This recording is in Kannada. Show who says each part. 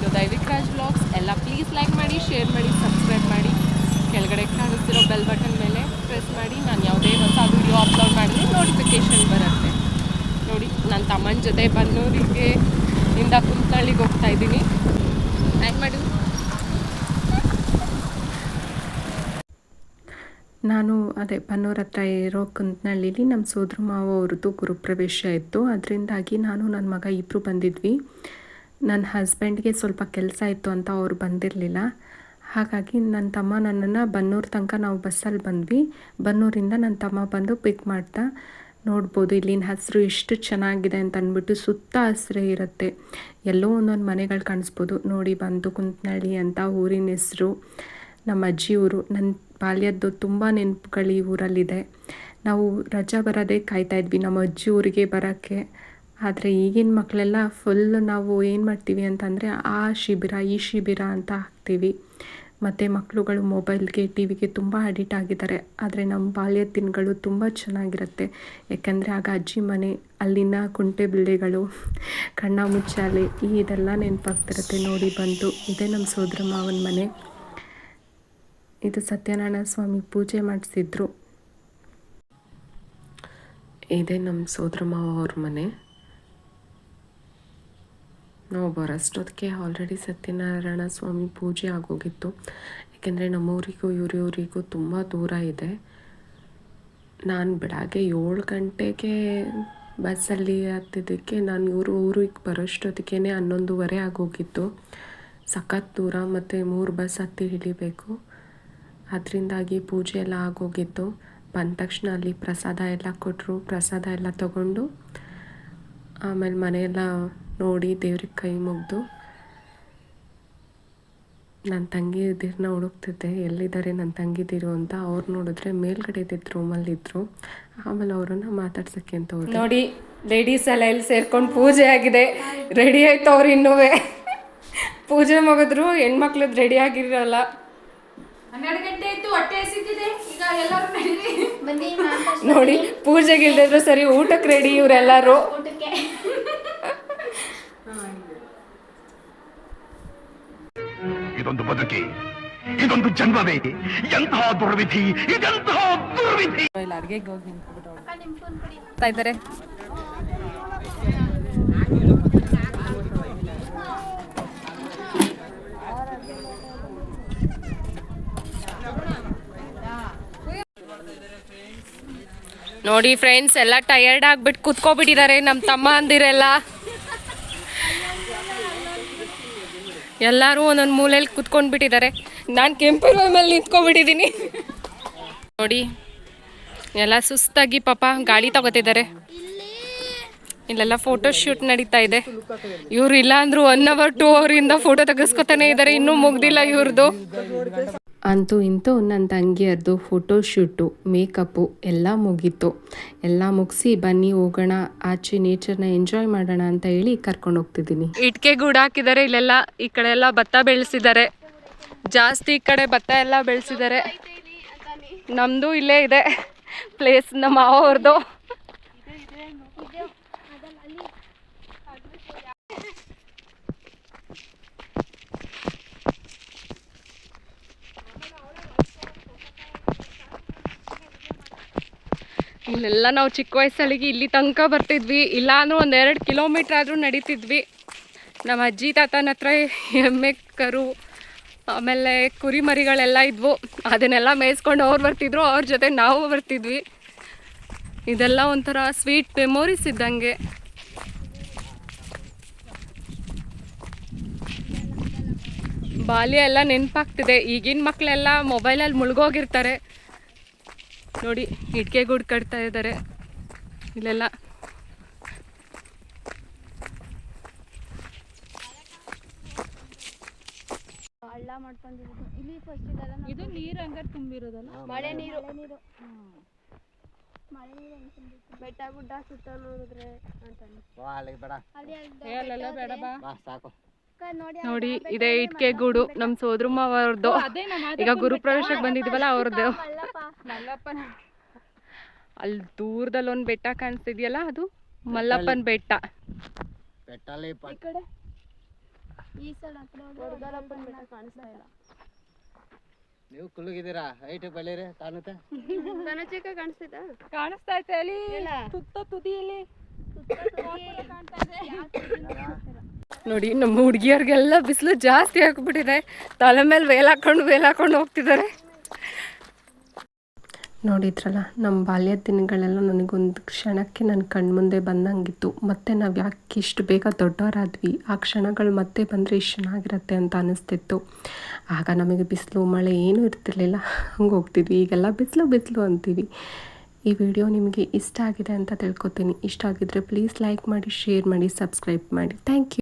Speaker 1: ಟು ದೈವಿಕ್ ರಾಜ್ ಬ್ಲಾಗ್ಸ್ ಎಲ್ಲ ಪ್ಲೀಸ್ ಲೈಕ್ ಮಾಡಿ ಶೇರ್ ಮಾಡಿ ಸಬ್ಸ್ಕ್ರೈಬ್ ಮಾಡಿ. ಕೆಳಗಡೆ ಕಾಣಿಸ್ತಿರೋ ಬೆಲ್ ಬಟನ್ ಮೇಲೆ ಪ್ರೆಸ್ ಮಾಡಿ. ನಾನು ಯಾವುದೇ ಹೊಸ ವೀಡಿಯೋ ಅಪ್ಲೋಡ್ ಮಾಡಿದ್ರೆ ನೋಟಿಫಿಕೇಶನ್ ಬರುತ್ತೆ. ನೋಡಿ ನನ್ನ ತಮ್ಮನ ಜೊತೆ ಬನ್ನೂರಿಗೆ ಇಂದ ಕುಂತಳ್ಳಿಗೆ ಹೋಗ್ತಾ ಇದ್ದೀನಿ. ಹ್ಯಾಂಗ್ ಮಾಡಿ
Speaker 2: ನಾನು ಅದೇ ಬನ್ನೂರ ಹತ್ರ ಇರೋ ಕುಂತನಹಳ್ಳಿಲಿ ನಮ್ಮ ಸೋದ್ರ ಮಾವ ಅವ್ರದ್ದು ಗುರುಪ್ರವೇಶ ಇತ್ತು. ಅದರಿಂದಾಗಿ ನಾನು ನನ್ನ ಮಗ ಇಬ್ಬರು ಬಂದಿದ್ವಿ. ನನ್ನ ಹಸ್ಬೆಂಡ್ಗೆ ಸ್ವಲ್ಪ ಕೆಲಸ ಇತ್ತು ಅಂತ ಅವ್ರು ಬಂದಿರಲಿಲ್ಲ. ಹಾಗಾಗಿ ನನ್ನ ತಮ್ಮ ನನ್ನನ್ನು ಬನ್ನೂರು ತನಕ ನಾವು ಬಸ್ಸಲ್ಲಿ ಬಂದ್ವಿ. ಬನ್ನೂರಿಂದ ನನ್ನ ತಮ್ಮ ಬಂದು ಪಿಕ್ ಮಾಡ್ತಾ, ನೋಡ್ಬೋದು ಇಲ್ಲಿನ ಹಸಿರು ಎಷ್ಟು ಚೆನ್ನಾಗಿದೆ ಅಂತ ಅಂದ್ಬಿಟ್ಟು ಸುತ್ತ ಹಸಿರೇ ಇರುತ್ತೆ. ಎಲ್ಲೋ ಒಂದೊಂದು ಮನೆಗಳು ಕಾಣಿಸ್ಬೋದು. ನೋಡಿ ಬಂದು ಕುಂತ್ನಳ್ಳಿ ಅಂತ ಊರಿನ ಹೆಸರು, ನಮ್ಮ ಅಜ್ಜಿ ಊರು. ನನ್ನ ಬಾಲ್ಯದ್ದು ತುಂಬ ನೆನಪುಗಳು ಈ ಊರಲ್ಲಿದೆ. ನಾವು ರಜಾ ಬರೋದೇ ಕಾಯ್ತಾ ಇದ್ವಿ ನಮ್ಮ ಅಜ್ಜಿ ಊರಿಗೆ ಬರೋಕ್ಕೆ. ಆದರೆ ಈಗಿನ ಮಕ್ಕಳೆಲ್ಲ ಫುಲ್ ನಾವು ಏನು ಮಾಡ್ತೀವಿ ಅಂತಂದರೆ ಆ ಶಿಬಿರ, ಈ ಶಿಬಿರ ಅಂತ ಹಾಕ್ತೀವಿ. ಮತ್ತು ಮಕ್ಕಳುಗಳು ಮೊಬೈಲ್ಗೆ ಟಿ ವಿಗೆ ತುಂಬ ಅಡಿಟ್ ಆಗಿದ್ದಾರೆ. ಆದರೆ ನಮ್ಮ ಬಾಲ್ಯದ ದಿನಗಳು ತುಂಬ ಚೆನ್ನಾಗಿರುತ್ತೆ. ಯಾಕೆಂದರೆ ಆಗ ಅಜ್ಜಿ ಮನೆ, ಅಲ್ಲಿನ ಕುಂಟೆ ಬಿಲ್ಲೆಗಳು, ಕಣ್ಣ ಮುಚ್ಚಾಲೆ, ಈ ಇದೆಲ್ಲ ನೆನಪಾಗ್ತಿರುತ್ತೆ ನೋಡಿ ಬಂದು. ಇದೇ ನಮ್ಮ ಸೋದರ ಮಾವನ ಮನೆ. ಇದು ಸತ್ಯನಾರಾಯಣ ಸ್ವಾಮಿ ಪೂಜೆ ಮಾಡಿಸಿದ್ರು. ಇದೇ ನಮ್ಮ ಸೋದರ ಮಾವ ಅವ್ರ ಮನೆ. ನಾವು ಬರೋಷ್ಟೊತ್ತಿಗೆ ಆಲ್ರೆಡಿ ಸತ್ಯನಾರಾಯಣ ಸ್ವಾಮಿ ಪೂಜೆ ಆಗೋಗಿತ್ತು. ಯಾಕೆಂದರೆ ನಮ್ಮೂರಿಗೂ ಇವರಿವರಿಗೂ ತುಂಬ ದೂರ ಇದೆ. ನಾನು ಬೆಳಗ್ಗೆ ಏಳು ಗಂಟೆಗೆ ಬಸ್ಸಲ್ಲಿ ಹತ್ತಿದ್ದಕ್ಕೆ ನಾನು ಇವರು ಊರಿಗೆ ಬರೋಷ್ಟೊತ್ತಿಗೆ ಹನ್ನೊಂದುವರೆ ಆಗೋಗಿತ್ತು. ಸಖತ್ ದೂರ ಮತ್ತು ಮೂರು ಬಸ್ ಹತ್ತಿ ಇಳಿಬೇಕು. ಅದರಿಂದಾಗಿ ಪೂಜೆ ಎಲ್ಲ ಆಗೋಗಿತ್ತು. ಬಂದ ತಕ್ಷಣ ಅಲ್ಲಿ ಪ್ರಸಾದ ಎಲ್ಲ ಕೊಟ್ಟರು ಪ್ರಸಾದ ಎಲ್ಲ ತಗೊಂಡು ಆಮೇಲೆ ಮನೆಯೆಲ್ಲ ನೋಡಿ ದೇವ್ರಿಗೆ ಕೈ ಮುಗಿದು ನನ್ನ ತಂಗಿ ಇದ್ದಿರನ್ನ ಹುಡುಕ್ತಿದ್ದೆ ಎಲ್ಲಿದ್ದಾರೆ ನನ್ನ ತಂಗಿದಿರು ಅಂತ ಅವ್ರು ನೋಡಿದ್ರೆ ಮೇಲ್ಗಡೆ ಇದ್ದಿದ್ದು ರೂಮಲ್ಲಿದ್ದರು ಆಮೇಲೆ ಅವರನ್ನು ಮಾತಾಡ್ಸೋಕ್ಕೆ ಅಂತ ಹೋದ್ರು
Speaker 1: ನೋಡಿ ಲೇಡೀಸ್ ಎಲ್ಲ ಎಲ್ಲಿ ಸೇರ್ಕೊಂಡು ಪೂಜೆ ಆಗಿದೆ. ರೆಡಿ ಆಯ್ತು ಅವ್ರು ಇನ್ನೂ ಪೂಜೆ ಮುಗಿದ್ರು ಹೆಣ್ಮಕ್ಳದ್ದು ರೆಡಿ ಆಗಿರಲ್ಲ.
Speaker 3: ಹನ್ನೆರಡು ಗಂಟೆ ಆಯ್ತು ಹೊಟ್ಟೆ ಹಸಿತಿದೆ. ಈಗ ಎಲ್ಲರೂ
Speaker 1: ನೋಡಿ ಪೂಜೆಗೆ ಇಲ್ದಿದ್ರು ಸರಿ ಊಟಕ್ಕೆ ರೆಡಿ ಇವರೆಲ್ಲರೂ.
Speaker 4: ಊಟಕ್ಕೆ.
Speaker 5: ಇದೊಂದು ಬದುಕಿ ಇದೊಂದು ಜನ್ಮವೇ ಎಂತಹ ದುರ್ವಿಧಿ ಇದೆಂತಹ ದುರ್ವಿಧಿ.
Speaker 1: ಇಲ್ಲಿ ಅಡುಗೆಗೆ ಹೋಗಿ
Speaker 4: ಅಕ್ಕ ನಿಮ್
Speaker 1: ಇದ್ದಾರೆ. ನೋಡಿ ಫ್ರೆಂಡ್ಸ್ ಎಲ್ಲ ಟಯರ್ಡ್ ಆಗ್ಬಿಟ್ಟು ಕುತ್ಕೋಬಿಟ್ಟಿದ್ದಾರೆ ನಮ್ಮ ತಮ್ಮ ಅಂದಿರೆಲ್ಲ. ಎಲ್ಲರೂ ಒಂದೊಂದು ಮೂಲೆಯಲ್ಲಿ ಕುತ್ಕೊಂಡ್ಬಿಟ್ಟಿದ್ದಾರೆ. ನಾನು ಕೆಂಪು ರೂಮಲ್ಲಿ ನಿಂತ್ಕೊಂಡ್ಬಿಟ್ಟಿದ್ದೀನಿ. ನೋಡಿ, ಎಲ್ಲ ಸುಸ್ತಾಗಿ ಪಾಪ ಗಾಳಿ ತಗೋತಿದ್ದಾರೆ. ಇಲ್ಲೆಲ್ಲ ಫೋಟೋ ಶೂಟ್ ನಡೀತಾ ಇದೆ. ಇವ್ರು ಇಲ್ಲ ಅಂದ್ರು ಒನ್ ಅವರ್ ಟೂ ಅವರಿಂದ ಫೋಟೋ ತೆಗೆಸ್ಕೊತಾನೆ ಇದ್ದಾರೆ. ಇನ್ನೂ ಮುಗ್ದಿಲ್ಲ ಇವ್ರದ್ದು
Speaker 2: ಅಂತೂ ಇಂತೂ ನನ್ನ ತಂಗಿಯರ್ದು ಫೋಟೋಶೂಟು ಮೇಕಪ್ಪು ಎಲ್ಲ ಮುಗೀತು. ಎಲ್ಲ ಮುಗಿಸಿ ಬನ್ನಿ ಹೋಗೋಣ, ಆಚೆ ನೇಚರ್ನ ಎಂಜಾಯ್ ಮಾಡೋಣ ಅಂತ ಹೇಳಿ ಕರ್ಕೊಂಡು ಹೋಗ್ತಿದ್ದೀನಿ.
Speaker 1: ಇಟ್ಕೆ ಗೂಡು ಹಾಕಿದ್ದಾರೆ ಇಲ್ಲೆಲ್ಲ ಈ ಕಡೆ ಎಲ್ಲ ಭತ್ತ ಬೆಳೆಸಿದ್ದಾರೆ ಜಾಸ್ತಿ ಈ ಕಡೆ ಭತ್ತ ಎಲ್ಲ ಬೆಳೆಸಿದ್ದಾರೆ ನಮ್ಮದು ಇಲ್ಲೇ ಇದೆ. ಪ್ಲೇಸ್ ನಮ್ಮ ಮಾವ ಅವ್ರದ್ದು ಇಲ್ಲೆಲ್ಲ ನಾವು ಚಿಕ್ಕ ವಯಸ್ಸಲ್ಲಿಗೆ ಇಲ್ಲಿ ತನಕ ಬರ್ತಿದ್ವಿ. ಇಲ್ಲ ಅಂದ್ರೆ ಒಂದು ಎರಡು ಕಿಲೋಮೀಟ್ರ್ ಆದರೂ ನಡೀತಿದ್ವಿ. ನಮ್ಮ ಅಜ್ಜಿ, ತಾತನ ಹತ್ರ ಎಮ್ಮೆ, ಕರು, ಆಮೇಲೆ ಕುರಿಮರಿಗಳೆಲ್ಲ ಇದ್ವು. ಅದನ್ನೆಲ್ಲ ಮೇಯಿಸ್ಕೊಂಡು ಅವ್ರು ಬರ್ತಿದ್ರು, ಅವ್ರ ಜೊತೆ ನಾವು ಬರ್ತಿದ್ವಿ. ಇದೆಲ್ಲ ಒಂಥರ ಸ್ವೀಟ್ ಮೆಮೊರೀಸ್ ಇದ್ದಂಗೆ. ಬಾಲ್ಯ ಎಲ್ಲ ನೆನಪಾಗ್ತಿದೆ. ಈಗಿನ ಮಕ್ಕಳೆಲ್ಲ ಮೊಬೈಲಲ್ಲಿ ಮುಳುಗೋಗಿರ್ತಾರೆ. ನೋಡಿ ಇಟ್ಕೆ ಗೂಡು ಕಟ್ತಾ ಇದ್ದಾರೆ ಇಲ್ಲೆಲ್ಲ.
Speaker 4: ಹಳ್ಳ ಮಾಡ್ಕೊಂಡಿರೋದು. ಇಲ್ಲಿ ಫಸ್ಟ್ ಇದೆಲ್ಲ
Speaker 3: ಇದು ನೀರು ಹಂಗಾರೆ ತುಂಬಿರೋದಲ್ಲ?
Speaker 4: ಮಳೆ ನೀರು. ಮಳೆ ನೀರು ಮಳೆ ನೀರು ಬೆಟ್ಟ ಗುಡ್ಡ ಸುತ್ತ ನೋಡಿದ್ರೆ ಅಂತ ಅಲ್ಲಿ ಅಲ್ಲಿ
Speaker 3: ಅಲ್ಲೆಲ್ಲ ಬೇಡ ಬಾ
Speaker 4: ಅಕ್ಕ ನೋಡಿ
Speaker 1: ನೋಡಿ ಇದೇ ಇಟ್ಕೆ ಗೂಡು. ನಮ್ಮ ಸೋದ್ರಮ್ಮ ಅವ್ರದ್ದು.
Speaker 3: ಅದೇ ಗುರು
Speaker 1: ಈಗ ಗುರುಪ್ರವೇಶಕ್ಕೆ ಬಂದಿದ್ವಲ್ಲ ಅವ್ರದ್ದು.
Speaker 3: ಮಲ್ಲಪ್ಪನ.
Speaker 1: ಅಲ್ಲಿ ದೂರದಲ್ಲಿ ಒಂದು ಬೆಟ್ಟ ಕಾಣಿಸ್ತಿದ್ಯಲ್ಲ ಅದು? ಮಲ್ಲಪ್ಪನ ಬೆಟ್ಟ.
Speaker 4: ಈ ಕಡೆ? ಈ ಸಲ ವಡ್ಗಲಪ್ಪನ ಬೆಟ್ಟ ಕಾಣಿಸ್ತಾ ಇಲ್ಲ.
Speaker 6: ನೀವು ಕುಳ್ಳಗಿದ್ದೀರಾ ಹೈಟ್ ಬೆಳೀರಿ ಕಾಣುತ್ತೆ
Speaker 4: ಕನಚಕ ಕಾಣಿಸ್ತೈತಾ
Speaker 1: ಕಾಣಿಸ್ತಾ ಐತೆ ಅಲ್ಲಿ. ತುತ್ತ ತುದಿಯಲ್ಲಿ ನೋಡಿ ನಮ್ಮ ಹುಡುಗಿಯರಿಗೆಲ್ಲ ಬಿಸಿಲು ಜಾಸ್ತಿ ಹಾಕ್ಬಿಟ್ಟಿದೆ ತಲೆ ಮೇಲೆ ವೇಲ್ ಹಾಕೊಂಡು ವೇಲ್ ಹಾಕೊಂಡು ಹೋಗ್ತಿದ್ದಾರೆ.
Speaker 2: ನೋಡಿದ್ರಲ್ಲ ನಮ್ಮ ಬಾಲ್ಯದ ದಿನಗಳೆಲ್ಲ ನನಗೊಂದು ಕ್ಷಣಕ್ಕೆ ನನ್ನ ಕಣ್ಮುಂದೆ ಬಂದಂಗಿತ್ತು. ಮತ್ತು ನಾವು ಯಾಕೆ ಇಷ್ಟು ಬೇಗ ದೊಡ್ಡವರಾದ್ವಿ, ಆ ಕ್ಷಣಗಳು ಮತ್ತೆ ಬಂದರೆ ಇಷ್ಟು ಚೆನ್ನಾಗಿರುತ್ತೆ ಅಂತ ಅನಿಸ್ತಿತ್ತು. ಆಗ ನಮಗೆ ಬಿಸಿಲು, ಮಳೆ ಏನೂ ಇರ್ತಿರ್ಲಿಲ್ಲ. ಹಂಗೆ ಹೋಗ್ತಿದ್ವಿ. ಈಗೆಲ್ಲ ಬಿಸಿಲು ಬಿಸಿಲು ಅಂತೀವಿ. ಈ ವಿಡಿಯೋ ನಿಮಗೆ ಇಷ್ಟ ಆಗಿದೆ ಅಂತ ತಿಳ್ಕೊತೀನಿ. ಇಷ್ಟ ಆಗಿದ್ರೆ ಪ್ಲೀಸ್ ಲೈಕ್ ಮಾಡಿ, ಶೇರ್ ಮಾಡಿ, ಸಬ್ಸ್ಕ್ರೈಬ್ ಮಾಡಿ. Thank you.